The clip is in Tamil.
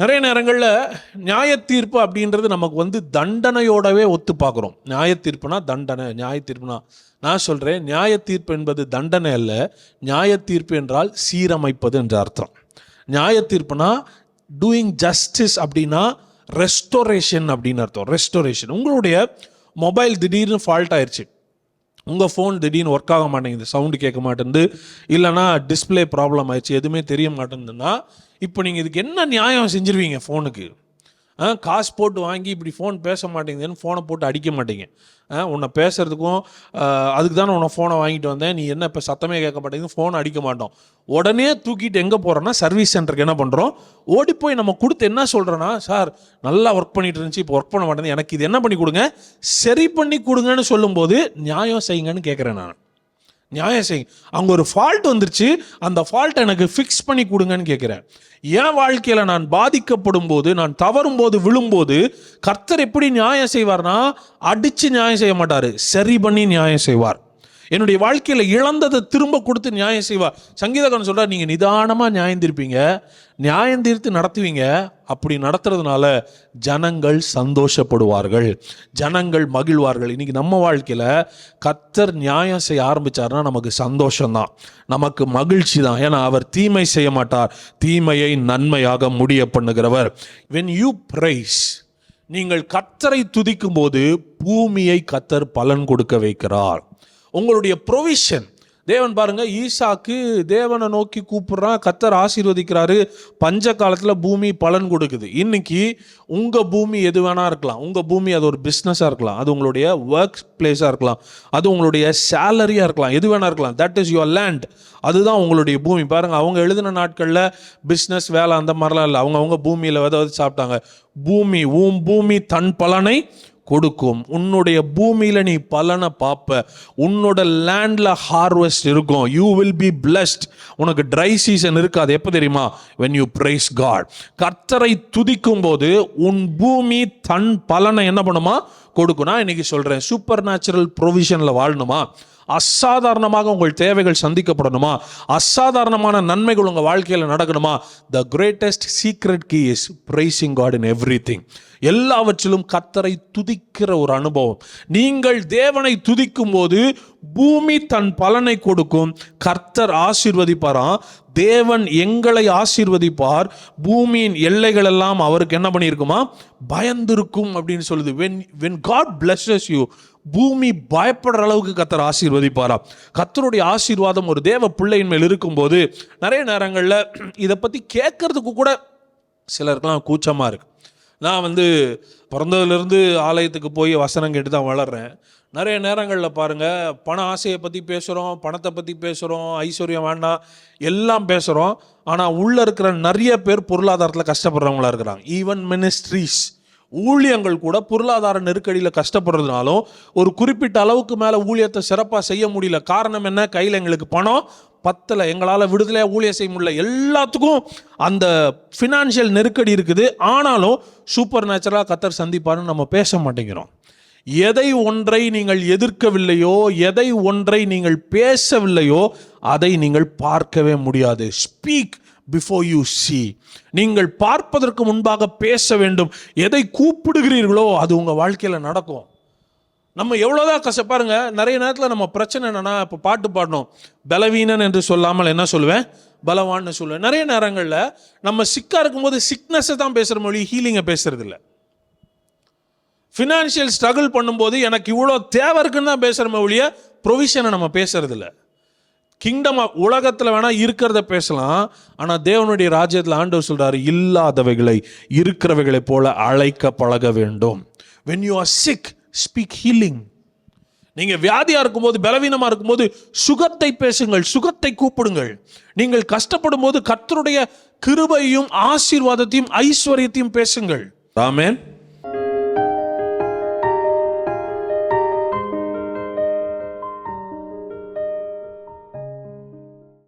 நிறைய நேரங்களில் நியாய தீர்ப்பு அப்படின்றது நமக்கு வந்து தண்டனையோடவே ஒத்து பார்க்குறோம். நியாய தீர்ப்புனா தண்டனை நியாய தீர்ப்புனா நான் சொல்கிறேன் நியாய தீர்ப்பு என்பது தண்டனை அல்ல நியாய தீர்ப்பு என்றால் சீரமைப்பது என்ற அர்த்தம். நியாய தீர்ப்புனா டூயிங் ஜஸ்டிஸ் அப்படின்னா ரெஸ்டோரேஷன் அப்படின்னு அர்த்தம். ரெஸ்டோரேஷன் உங்களுடைய மொபைல் திடீர்னு ஃபால்ட் ஆயிடுச்சு உங்கள் ஃபோன் திடீர்னு ஒர்க் ஆக மாட்டேங்குது சவுண்டு கேட்க மாட்டேங்குது இல்லைனா டிஸ்ப்ளே ப்ராப்ளம் ஆயிடுச்சு எதுவுமே தெரிய மாட்டேங்குதுன்னா இப்போ நீங்கள் இதுக்கு என்ன நியாயம் செஞ்சுருவீங்க ஃபோனுக்கு காசு போட்டு வாங்கி இப்படி ஃபோன் பேச மாட்டேங்குதுன்னு ஃபோனை போட்டு அடிக்க மாட்டீங்க. ஆ உன்னை பேசுறதுக்கும் அதுக்கு தான் உன்னை ஃபோனை வாங்கிட்டு வந்தேன். நீ என்ன இப்போ சத்தமே கேட்க மாட்டேங்குது ஃபோன் அடிக்க மாட்டோம். உடனே தூக்கிட்டு எங்கே போகிறோன்னா சர்வீஸ் சென்டருக்கு என்ன பண்ணுறோம் ஓடி போய் நம்ம கொடுத்து என்ன சொல்கிறோன்னா சார் நல்லா ஒர்க் பண்ணிட்டு இருந்துச்சு இப்போ ஒர்க் பண்ண மாட்டேங்குது. எனக்கு இது என்ன பண்ணி கொடுங்க? சரி பண்ணி கொடுங்கன்னு சொல்லும்போது நியாயம் செய்யுங்கன்னு கேட்குறேன் நான். நியாயம் செய்யுங்க அங்கே ஒரு ஃபால்ட் வந்துருச்சு. அந்த ஃபால்ட் எனக்கு ஃபிக்ஸ் பண்ணி கொடுங்கன்னு கேட்குறேன் என் வாழ்க்கையில் நான் பாதிக்கப்படும் போது நான் தவறும் போது விழும்போது கர்த்தர் எப்படி நியாயம் செய்வார்னா அடித்து நியாயம் செய்ய மாட்டார். சரி பண்ணி நியாயம் செய்வார். என்னுடைய வாழ்க்கையில் இழந்ததை திரும்ப கொடுத்து நியாயம் செய்வார் சங்கீதகன் சொல்கிறார் நீங்கள் நிதானமாக நியாயம் தீர்ப்பீங்க. நியாயம் தீர்த்து நடத்துவீங்க. அப்படி நடத்துறதுனால ஜனங்கள் சந்தோஷப்படுவார்கள். ஜனங்கள் மகிழ்வார்கள். இன்றைக்கி நம்ம வாழ்க்கையில் கத்தர் நியாயம் செய்ய ஆரம்பித்தார்னா நமக்கு சந்தோஷம்தான். நமக்கு மகிழ்ச்சி தான் ஏன்னா அவர் தீமை செய்ய மாட்டார். தீமையை நன்மையாக முடிய பண்ணுகிறவர். வென் யூ பிரைஸ் நீங்கள் கத்தரை துதிக்கும் போது பூமியை கத்தர் பலன் கொடுக்க வைக்கிறார். உங்களுடைய ப்ரொவிஷன் தேவன் பாருங்க ஈசாக்கு தேவனை நோக்கி கூப்பிடுறான் கத்தர் ஆசீர்வதிக்கிறாரு. பஞ்ச காலத்தில் பூமி பலன் கொடுக்குது. இன்னைக்கு உங்கள் பூமி எது வேணா இருக்கலாம். உங்கள் பூமி அது ஒரு பிஸ்னஸாக இருக்கலாம். அது உங்களுடைய ஒர்க் பிளேஸாக இருக்கலாம். அது உங்களுடைய சேலரியாக இருக்கலாம். எது வேணா இருக்கலாம். தட் இஸ் யுவர் லேண்ட் அதுதான் உங்களுடைய பூமி. பாருங்க அவங்க எழுதின நாட்களில் பிஸ்னஸ் வேலை அந்த மாதிரிலாம் இல்லை. அவங்க அவங்க பூமியில் வித வித சாப்பிட்டாங்க. பூமி ஊம் பூமி தன் பலனை கொடுக்கும். உன்னுடைய பூமியில் நீ பலனை பார்ப்ப உன்னோட லேண்டில் ஹார்வெஸ்ட் இருக்கும். யூ வில் பி பிளஸ்ட் உனக்கு ட்ரை சீசன் இருக்காது. எப்போ தெரியுமா? வென் யூ பிரைஸ் காட் கர்த்தரை துதிக்கும் போது உன் பூமி தன் பலனை என்ன பண்ணுமா? கொடுக்கும் நான் இன்னைக்கு சொல்கிறேன் சூப்பர் நேச்சுரல் ப்ரொவிஷனில் வாழணுமா? அசாதாரணமாக உங்கள் தேவைகள் சந்திக்கப்படணுமா? அசாதாரணமான நன்மைகள் உங்கள் வாழ்க்கையில் நடக்கணுமா? The greatest secret key is praising God in everything எல்லாவற்றிலும் கத்தரை துதிக்கிற ஒரு அனுபவம். நீங்கள் தேவனை துதிக்கும் போது பூமி தன் பலனை கொடுக்கும். கர்த்தர் ஆசீர்வதிப்பாராம். தேவன் எங்களை ஆசீர்வதிப்பார். பூமியின் எல்லைகள் எல்லாம் அவருக்கு என்ன பண்ணியிருக்குமா? பயந்திருக்கும் அப்படின்னு சொல்லுது. When when God blesses you பூமி பயப்படுற அளவுக்கு கத்தர் ஆசீர்வதிப்பாரா? கத்தருடைய ஆசீர்வாதம் ஒரு தேவ பிள்ளையின் மேல் இருக்கும்போது நிறைய நேரங்களில் இதை பற்றி கேட்கறதுக்கு கூட சிலருக்கெல்லாம் கூச்சமாக இருக்கு. நான் வந்து பிறந்ததுலேருந்து ஆலயத்துக்கு போய் வசனம் கேட்டு தான் வளர்கிறேன் நிறைய நேரங்களில் பாருங்கள் பண ஆசையை பற்றி பேசுகிறோம் பணத்தை பற்றி பேசுகிறோம் ஐஸ்வர்யம் வேண்டாம் எல்லாம் பேசுகிறோம் ஆனால் உள்ளே இருக்கிற நிறைய பேர் பொருளாதாரத்தில் கஷ்டப்படுறவங்களா இருக்கிறாங்க. ஈவன் மினிஸ்ட்ரீஸ் ஊழியங்கள் கூட பொருளாதார நெருக்கடியில் கஷ்டப்படுறதுனாலும் ஒரு குறிப்பிட்ட அளவுக்கு மேலே ஊழியத்தை சிறப்பாக செய்ய முடியல. காரணம் என்ன? கையில் எங்களுக்கு பணம் பத்தலை எங்களால் விடுதலையாக ஊழியம் செய்ய முடியல. எல்லாத்துக்கும் அந்த ஃபினான்ஷியல் நெருக்கடி இருக்குது. ஆனாலும் சூப்பர் நேச்சுரலாக கத்தர் சந்திப்பாருன்னு நம்ம பேச மாட்டேங்கிறோம். எதை ஒன்றை நீங்கள் எதிர்க்கவில்லையோ எதை ஒன்றை நீங்கள் பேசவில்லையோ அதை நீங்கள் பார்க்கவே முடியாது. ஸ்பீக் பிஃபோர் யூ சி நீங்கள் பார்ப்பதற்கு முன்பாக பேச வேண்டும். எதை கூப்பிடுகிறீர்களோ அது உங்கள் வாழ்க்கையில் நடக்கும். நம்ம எவ்வளோதான் கஷ்ட பாருங்க நிறைய நேரத்தில் நம்ம பிரச்சனை என்னென்னா இப்போ பாட்டு பாடணும். பலவீனன் என்று சொல்லாமல் என்ன சொல்லுவேன்? பலவான்னு சொல்லுவேன். நிறைய நேரங்களில் நம்ம சிக்காக இருக்கும்போது சிக்னஸை தான் பேசுகிற மொழி ஹீலிங்கை பேசுகிறதில்ல ஃபினான்ஷியல் ஸ்ட்ரகிள் பண்ணும்போது எனக்கு இவ்வளோ தேவை இருக்குன்னு தான் பேசுகிற மொழியை ப்ரொவிஷனை நம்ம பேசுறது கிங்டம் உலகத்தில் வேணா இருக்கிறத பேசலாம். ஆனால் தேவனுடைய ராஜ்யத்தில் ஆண்டவர் சொல்றாரு இல்லாதவைகளை இருக்கிறவைகளைப் போல அழைக்க பழக வேண்டும். When you are sick speak healing நீங்க வியாதியா இருக்கும்போது பலவீனமா இருக்கும்போது சுகத்தை பேசுங்கள் சுகத்தை கூப்பிடுங்கள். நீங்கள் கஷ்டப்படும் போது கர்த்தருடைய கிருபையும் ஆசீர்வாதத்தையும் ஐஸ்வர்யத்தையும் பேசுங்கள். ராமேன்